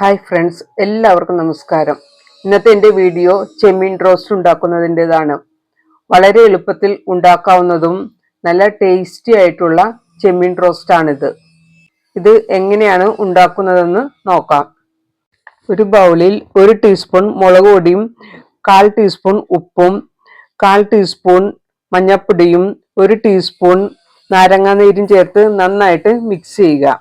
Hi friends എല്ലാവർക്കും നമസ്കാരം. ഇന്നത്തെ എന്റെ വീഡിയോ ചെമ്മീൻ റോസ്റ്റ് ഉണ്ടാക്കുന്നതിന്റെതാണ്. വളരെ എളുപ്പത്തിൽ ഉണ്ടാക്കാവുന്നതും നല്ല ടേസ്റ്റി ആയിട്ടുള്ള ചെമ്മീൻ റോസ്റ്റാണിത്. ഇത് എങ്ങനെയാണ് ഉണ്ടാക്കുന്നതെന്ന് നോക്കാം. ഒരു ബൗളിൽ ഒരു ടീസ്പൂൺ മുളക് പൊടിയും കാൽ ടീസ്പൂൺ ഉപ്പും കാൽ ടീസ്പൂൺ മഞ്ഞൾപ്പൊടിയും ഒരു ടീസ്പൂൺ നാരങ്ങാനീരും ചേർത്ത് നന്നായിട്ട് മിക്സ് ചെയ്യുക.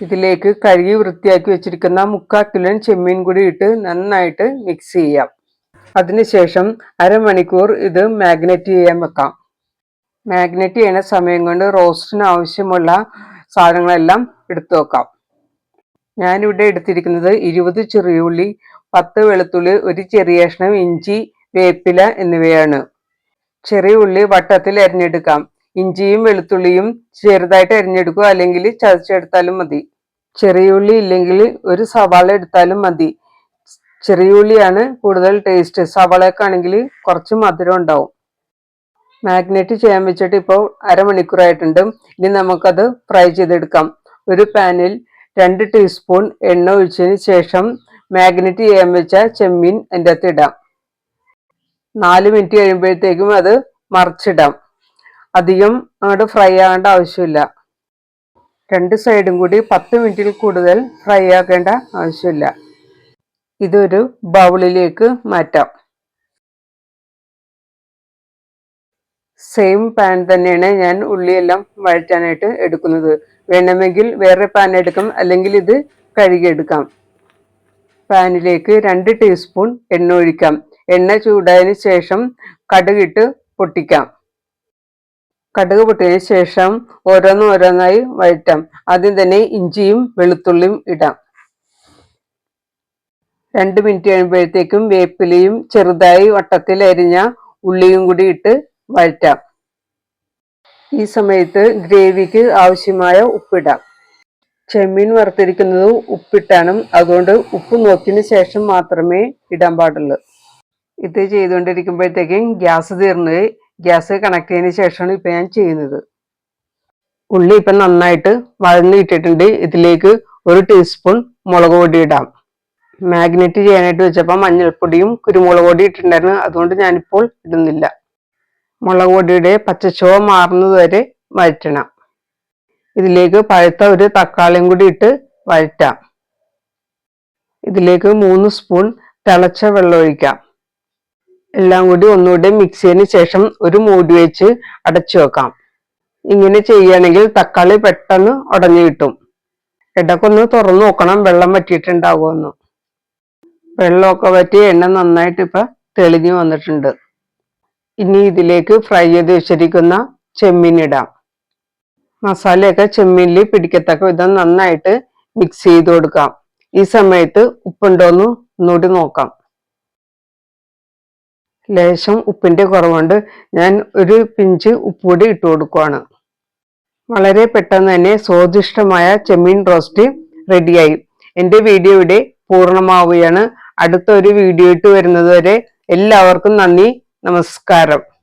ഇതിലേക്ക് കഴുകി വൃത്തിയാക്കി വെച്ചിരിക്കുന്ന മുക്കാൽ കിലോ ചെമ്മീൻ കൂടി ഇട്ട് നന്നായിട്ട് മിക്സ് ചെയ്യാം. അതിനുശേഷം അരമണിക്കൂർ ഇത് മാഗ്നറ്റ് ചെയ്യാൻ വെക്കാം. മാഗ്നറ്റ് ചെയ്യുന്ന സമയം കൊണ്ട് റോസ്റ്റിന് ആവശ്യമുള്ള സാധനങ്ങളെല്ലാം എടുത്തു വെക്കാം. ഞാനിവിടെ എടുത്തിരിക്കുന്നത് ഇരുപത് ചെറിയുള്ളി പത്ത് വെളുത്തുള്ളി ഒരു ചെറിയ കഷ്ണം ഇഞ്ചി വേപ്പില എന്നിവയാണ്. ചെറിയ ഉള്ളി വട്ടത്തിൽ അരിഞ്ഞെടുക്കാം. ഇഞ്ചിയും വെളുത്തുള്ളിയും ചെറുതായിട്ട് അരിഞ്ഞെടുക്കുക. അല്ലെങ്കിൽ ചതച്ചെടുത്താലും മതി. ചെറിയ ഉള്ളി ഇല്ലെങ്കിൽ ഒരു സവാള എടുത്താലും മതി. ചെറിയ ഉള്ളിയാണ് കൂടുതൽ ടേസ്റ്റ് സവാളയൊക്കെ കുറച്ച് മധുരം ഉണ്ടാവും. മാഗ്നേറ്റ് ചെയ്യാൻ വെച്ചിട്ട് ഇപ്പോൾ അരമണിക്കൂറായിട്ടുണ്ട് ഇനി നമുക്കത് ഫ്രൈ ചെയ്തെടുക്കാം. ഒരു പാനിൽ രണ്ട് ടീസ്പൂൺ എണ്ണ ഒഴിച്ചതിന് ശേഷം മാഗ്നറ്റ് ചെയ്യാൻ വെച്ച ചെമ്മീൻ അതിന്റെ അകത്ത് ഇടാം. നാല് മിനിറ്റ് കഴിയുമ്പോഴത്തേക്കും അത് മറിച്ചിടാം. അധികം അങ്ങോട്ട് ഫ്രൈ ആകേണ്ട ആവശ്യമില്ല. രണ്ട് സൈഡും കൂടി പത്ത് മിനിറ്റിൽ കൂടുതൽ ഫ്രൈ ആക്കേണ്ട ആവശ്യമില്ല. ഇതൊരു ബൗളിലേക്ക് മാറ്റാം. സെയിം പാൻ തന്നെയാണ് ഞാൻ ഉള്ളിയെല്ലാം വഴറ്റാനായിട്ട് എടുക്കുന്നത്. വേണമെങ്കിൽ വേറെ പാൻ എടുക്കാം അല്ലെങ്കിൽ ഇത് കഴുകിയെടുക്കാം പാനിലേക്ക് രണ്ട് ടീസ്പൂൺ എണ്ണ ഒഴിക്കാം. എണ്ണ ചൂടായതിനു ശേഷം കടുകിട്ട് പൊട്ടിക്കാം. കടുക് പൊട്ടിയതിനു ശേഷം ഓരോന്നോരോന്നായി വഴറ്റാം. ആദ്യം തന്നെ ഇഞ്ചിയും വെളുത്തുള്ളിയും ഇടാം. രണ്ട് മിനിറ്റ് കഴിയുമ്പോഴത്തേക്കും വേപ്പിലയും ചെറുതായി വട്ടത്തിൽ അരിഞ്ഞ ഉള്ളിയും കൂടി ഇട്ട് വഴറ്റാം. ഈ സമയത്ത് ഗ്രേവിക്ക് ആവശ്യമായ ഉപ്പിടാം. ചെമ്മീൻ വറുത്തിരിക്കുന്നത് ഉപ്പിട്ടാണ് അതുകൊണ്ട് ഉപ്പ് നോക്കിയതിന് ശേഷം മാത്രമേ ഇടാൻ പാടുള്ളൂ. ഇത് ചെയ്തുകൊണ്ടിരിക്കുമ്പോഴത്തേക്കും ഗ്യാസ് തീർന്ന് ഗ്യാസ് കണക്ട് ചെയ്തതിന് ശേഷമാണ് ഇപ്പം ഞാൻ ചെയ്യുന്നത്. ഉള്ളി ഇപ്പം നന്നായിട്ട് വഴന്ന് ഇട്ടിട്ടുണ്ട്. ഇതിലേക്ക് ഒരു ടീസ്പൂൺ മുളക് പൊടി ഇടാം. മാഗ്നറ്റ് ചെയ്യാനായിട്ട് വെച്ചപ്പോൾ മഞ്ഞൾപ്പൊടിയും കുരുമുളക് പൊടി ഇട്ടിട്ടുണ്ടായിരുന്നു. അതുകൊണ്ട് ഞാനിപ്പോൾ ഇടുന്നില്ല. മുളക് പൊടിയുടെ പച്ചച്ചുവ മാറുന്നത് വരെ വഴറ്റണം. ഇതിലേക്ക് പഴുത്ത ഒരു തക്കാളിയും കൂടി ഇട്ട് വഴറ്റാം. ഇതിലേക്ക് മൂന്ന് സ്പൂൺ തിളച്ച വെള്ളം ഒഴിക്കാം. എല്ലാം കൂടി ഒന്നുകൂടെ മിക്സ് ചെയ്തതിന് ശേഷം ഒരു മൂടി വെച്ച് അടച്ചു വെക്കാം. ഇങ്ങനെ ചെയ്യുകയാണെങ്കിൽ തക്കാളി പെട്ടെന്ന് ഉടഞ്ഞു കിട്ടും. ഇടക്കൊന്ന് തുറന്നു നോക്കണം വെള്ളം വറ്റിയിട്ടുണ്ടാകുമെന്ന് വെള്ളമൊക്കെ വറ്റി എണ്ണ നന്നായിട്ട് ഇപ്പൊ തെളിഞ്ഞു വന്നിട്ടുണ്ട്. ഇനി ഇതിലേക്ക് ഫ്രൈ ചെയ്ത് വെച്ചിരിക്കുന്ന ചെമ്മീൻ ഇടാം. മസാലയൊക്കെ ചെമ്മീനിൽ പിടിക്കത്തക്ക വിധം നന്നായിട്ട് മിക്സ് ചെയ്ത് കൊടുക്കാം. ഈ സമയത്ത് ഉപ്പുണ്ടോന്ന് ഒന്നുകൂടി നോക്കാം. ലേശം ഉപ്പിന്റെ കുറവുണ്ട് ഞാൻ ഒരു പിഞ്ച് ഉപ്പുപൊടി ഇട്ട് കൊടുക്കുവാണ്. വളരെ പെട്ടെന്ന് തന്നെ സ്വാദിഷ്ടമായ ചെമ്മീൻ റോസ്റ്റ് റെഡിയായി. എന്റെ വീഡിയോ ഇവിടെ പൂർണമാവുകയാണ്. അടുത്ത ഒരു വീഡിയോ ഇട്ട് വരുന്നതുവരെ എല്ലാവർക്കും നന്ദി നമസ്കാരം.